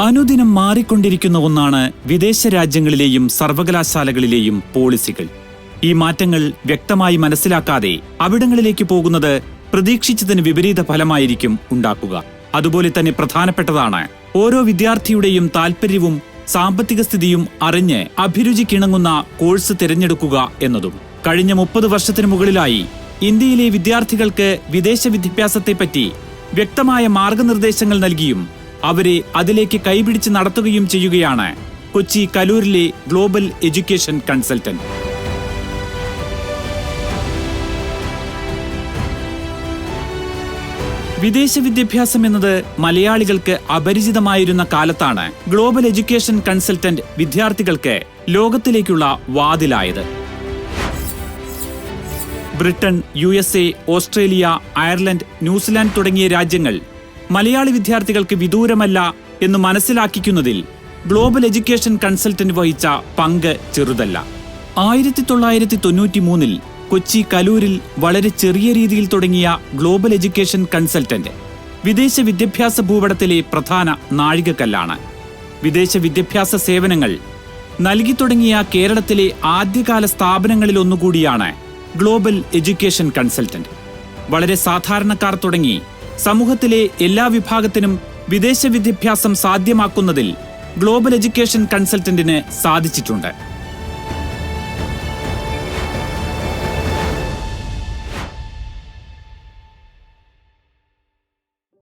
അനുദിനം മാറിക്കൊണ്ടിരിക്കുന്ന ഒന്നാണ് വിദേശ രാജ്യങ്ങളിലെയും സർവകലാശാലകളിലെയും പോളിസികൾ. ഈ മാറ്റങ്ങൾ വ്യക്തമായി മനസ്സിലാക്കാതെ അവിടങ്ങളിലേക്ക് പോകുന്നത് പ്രതീക്ഷിച്ചതിന് വിപരീത ഫലമായിരിക്കും ഉണ്ടാക്കുക. അതുപോലെ തന്നെ പ്രധാനപ്പെട്ടതാണ് ഓരോ വിദ്യാർത്ഥിയുടെയും താൽപ്പര്യവും സാമ്പത്തിക സ്ഥിതിയും അറിഞ്ഞ് അഭിരുചിക്കിണങ്ങുന്ന കോഴ്സ് തിരഞ്ഞെടുക്കുക എന്നതും. കഴിഞ്ഞ മുപ്പത് വർഷത്തിനു മുകളിലായി ഇന്ത്യയിലെ വിദ്യാർത്ഥികൾക്ക് വിദേശ വിദ്യാഭ്യാസത്തെപ്പറ്റി വ്യക്തമായ മാർഗനിർദ്ദേശങ്ങൾ നൽകിയും അവരെ അതിലേക്ക് കൈപിടിച്ച് നടത്തുകയും ചെയ്യുകയാണ് കൊച്ചി കലൂരിലെ ഗ്ലോബൽ എഡ്യൂക്കേഷൻ കൺസൾട്ടന്റ്. വിദേശ വിദ്യാഭ്യാസം എന്നത് മലയാളികൾക്ക് അപരിചിതമായിരുന്ന കാലത്താണ് ഗ്ലോബൽ എഡ്യൂക്കേഷൻ കൺസൾട്ടന്റ് വിദ്യാർത്ഥികൾക്ക് ലോകത്തിലേക്കുള്ള വാതിലായത്. Britain U Australia Ireland New Zealand തുടങ്ങിയ രാജ്യങ്ങൾ മലയാളി വിദ്യാർത്ഥികൾക്ക് വിദൂരമല്ല എന്ന് മനസ്സിലാക്കിക്കുന്നതിൽ ഗ്ലോബൽ എഡ്യൂക്കേഷൻ കൺസൾട്ടന്റ് വഹിച്ച പങ്ക് ചെറുതല്ല. ആയിരത്തി തൊള്ളായിരത്തി തൊണ്ണൂറ്റി മൂന്നിൽ കൊച്ചി കലൂരിൽ വളരെ ചെറിയ രീതിയിൽ തുടങ്ങിയ ഗ്ലോബൽ എഡ്യൂക്കേഷൻ കൺസൾട്ടന്റ് വിദേശ വിദ്യാഭ്യാസ ഭൂപടത്തിലെ പ്രധാന നാഴികക്കല്ലാണ്. വിദേശ വിദ്യാഭ്യാസ സേവനങ്ങൾ നൽകി തുടങ്ങിയ കേരളത്തിലെ ആദ്യകാല സ്ഥാപനങ്ങളിലൊന്നുകൂടിയാണ് ഗ്ലോബൽ എഡ്യൂക്കേഷൻ കൺസൾട്ടന്റ്. വളരെ സാധാരണക്കാർ തുടങ്ങി സമൂഹത്തിലെ എല്ലാ വിഭാഗത്തിനും വിദേശ വിദ്യാഭ്യാസം സാധ്യമാക്കുന്നതിൽ ഗ്ലോബൽ എഡ്യൂക്കേഷൻ കൺസൾട്ടന്റിന് സാധിച്ചിട്ടുണ്ട്.